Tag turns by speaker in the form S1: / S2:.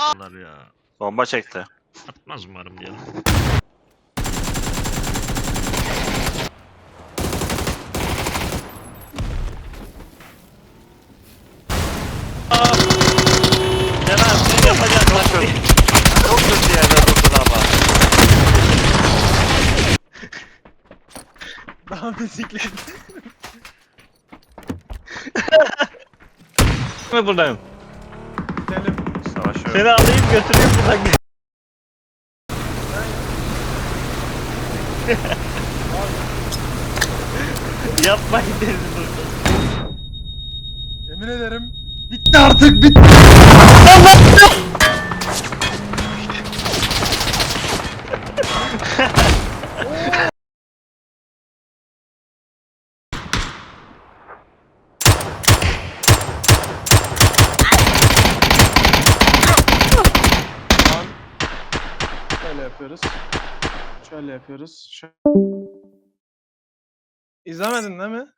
S1: Attılar ya.
S2: Bomba çekti.
S1: Atmaz umarım diyelim.
S3: Caner senin yapacağın
S2: Çok kötü. Çok kötü yerde durdun ama.
S4: Daha bisiklet.
S3: mi buradayım? Seni alayım götüreyim buradan. Yapma gideriz burada.
S4: Yemin ederim. Bitti artık bitti. Şöyle yapıyoruz. Şöyle yapıyoruz. Şöyle. İzlemedin değil mi?